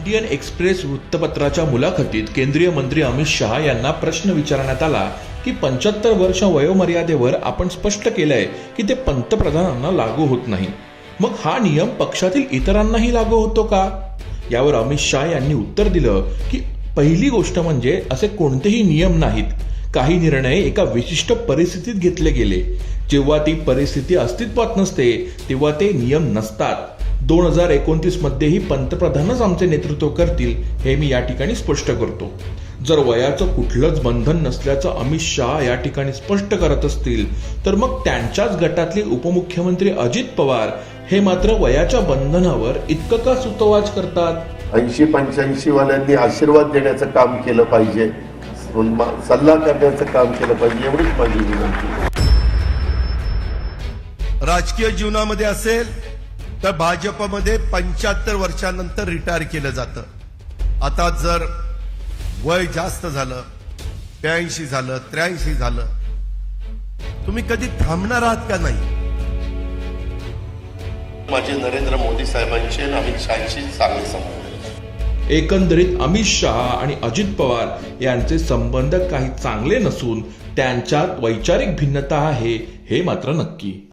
Indian express वृत्तपत्राच्या मुलाखतीत केंद्रीय मंत्री अमित शहा यांना प्रश्न विचारण्यात आला की पंच्याहत्तर वर्ष वयोमर्यादेवर आपण स्पष्ट केलंय की ते पंतप्रधानांना लागू होत नाही. मग हा नियम पक्षातील इतरांनाही लागू होतो का? यावर अमित शहा यांनी उत्तर दिलं की पहिली गोष्ट म्हणजे असे कोणतेही नियम नाहीत. काही निर्णय एका विशिष्ट परिस्थितीत घेतले गेले. जेव्हा ती परिस्थिती अस्तित्वात नसते तेव्हा ते नियम नसतात. दोन हजार एकोणतीस मध्येही पंतप्रधानच आमचे नेतृत्व करतील हे मी या ठिकाणी स्पष्ट करतो. जर वयाचं कुठलंच बंधन नसल्याचं अमित शहा या ठिकाणी स्पष्ट करत असतील तर मग त्यांच्याच गटातले उपमुख्यमंत्री अजित पवार हे मात्र वयाच्या बंधनावर इतकं का सुतवाज करतात? ऐंशी पंच्याऐंशी वाल्यांनी आशीर्वाद देण्याचं काम केलं पाहिजे सल्ला करण्याचं काम केलं पाहिजे एवढीच माझी विनंती. राजकीय जीवनामध्ये असेल तर भाजपमध्ये पंच्याहत्तर वर्षानंतर रिटायर केलं जातं. आता जर वय जास्त झालं ब्याऐंशी झालं त्र्याऐंशी झालं तुम्ही कधी थांबणार आहात का नाही? माझे नरेंद्र मोदी साहेबांचे अमित शहाचे चांगले संबंध. एकंदरीत अमित शहा आणि अजित पवार यांचे संबंध काही चांगले नसून त्यांच्यात वैचारिक भिन्नता आहे हे मात्र नक्की.